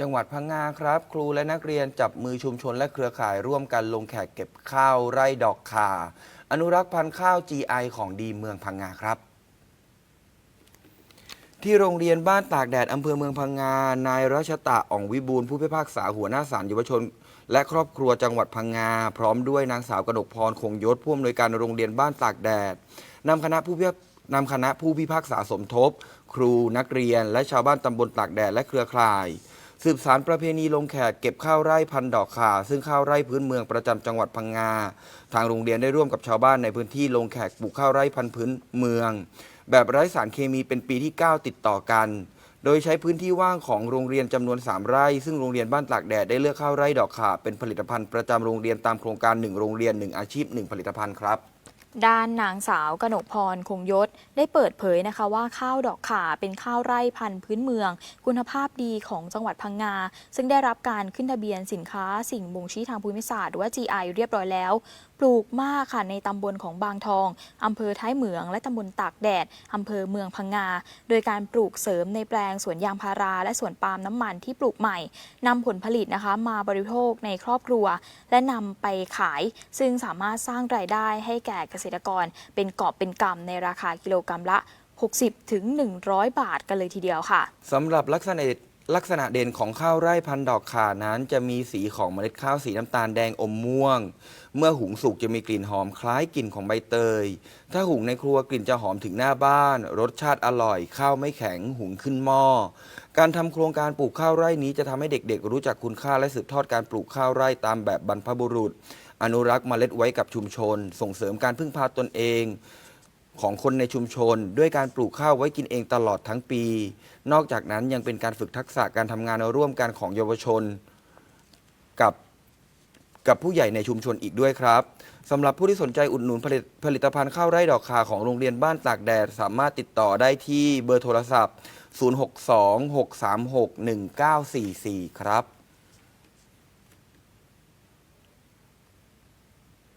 จังหวัดพังงาครับ ครูและนักเรียนจับมือชุมชนและเครือข่ายร่วมกันลงแขกเก็บข้าวไร่ดอกข่าอนุรักษ์พันธุ์ข้าว GI ของดีเมืองพังงาครับ ที่โรงเรียนบ้านตากแดดอำเภอเมืองพังงานายรัชตะอ่องวิบูลผู้พิพากษาหัวหน้าศาลเยาวชน และครอบครัวจังหวัดพังงา พร้อมด้วยนางสาวกนกพรคงยศผู้อำนวยการโรงเรียนบ้านตากแดดนำคณะผู้พิพากนำคณะผู้พิพากษาสมทบ ครูนักเรียน และชาวบ้านตำบลตากแดดและเครือข่าย สืบสารประเพณีลงแขกเก็บข้าวไร่พันดอกข่า ซึ่งข้าวไร่พื้นเมืองประจำจังหวัดพังงา ทางโรงเรียนได้ร่วมกับชาวบ้านในพื้นที่ลงแขกปลูกข้าวไร่พันธุ์พื้นเมือง แบบไร้สารเคมีเป็นปีที่ 9 ติดต่อกัน โดยใช้พื้นที่ว่างของโรงเรียนจำนวน 3 ไร่ ซึ่งโรงเรียนบ้านตากแดดได้เลือกข้าวไร่ดอกข่าเป็นผลิตภัณฑ์ประจำโรงเรียนตามโครงการ 1 โรงเรียน 1 อาชีพ 1 ผลิตภัณฑ์ครับ ด้านนางสาวกนกพรคงยศ ได้เปิดเผยนะคะว่าข้าวดอกข่าเป็นข้าวไร่พันธุ์พื้นเมือง คุณภาพดีของจังหวัดพังงา ซึ่งได้รับการขึ้นทะเบียนสินค้าสิ่งบ่งชี้ทางภูมิศาสตร์หรือว่า GI เรียบร้อยแล้ว ปลูกมากค่ะในตำบลของบางทองอำเภอท้ายเหมือง และตำบลตากแดดอำเภอเมืองพังงา โดยการปลูกเสริมในแปลงสวนยางพารา และสวนปาล์มน้ำมันที่ปลูกใหม่นำผลผลิตนะคะมาบริโภคในครอบครัว และนำไปขาย ซึ่งสามารถสร้างรายได้ให้แก่เกษษตรกรเป็นกอบเป็นกำในราคากิโลกรัมละ 60ถึง100 บาทกันเลยทีเดียวค่ะสำหรับลักษณะ ลักษณะเด่นของข้าวไร่พันธุ์ดอกข่านั้น จะมีสีของเมล็ดข้าวสีน้ำตาลแดงอมม่วง เมื่อหุงสุกจะมีกลิ่นหอมคล้ายกลิ่นของใบเตย ถ้าหุงในครัวกลิ่นจะหอมถึงหน้าบ้าน รสชาติอร่อย ข้าวไม่แข็งหุงขึ้นหม้อ การทำโครงการปลูกข้าวไร่นี้จะทำให้เด็กๆ รู้จักคุณค่าและสืบทอดการปลูกข้าวไร่ตามแบบบรรพบุรุษ อนุรักษ์เมล็ดไว้กับชุมชน ส่งเสริมการพึ่งพาตนเอง ของคนในชุมชน ด้วยการปลูกข้าวไว้กินเองตลอดทั้งปี นอกจากนั้นยังเป็นการฝึกทักษะการทำงานร่วมกันของเยาวชน กับกับผู้ใหญ่ในชุมชนอีกด้วยครับสำหรับผู้ที่สนใจอุดหนุนผลิตผลิตภัณฑ์ข้าวไร่ดอกคาของโรงเรียนบ้านตากแดด สามารถติดต่อได้ที่เบอร์โทรศัพท์ 062 636 1944 ครับ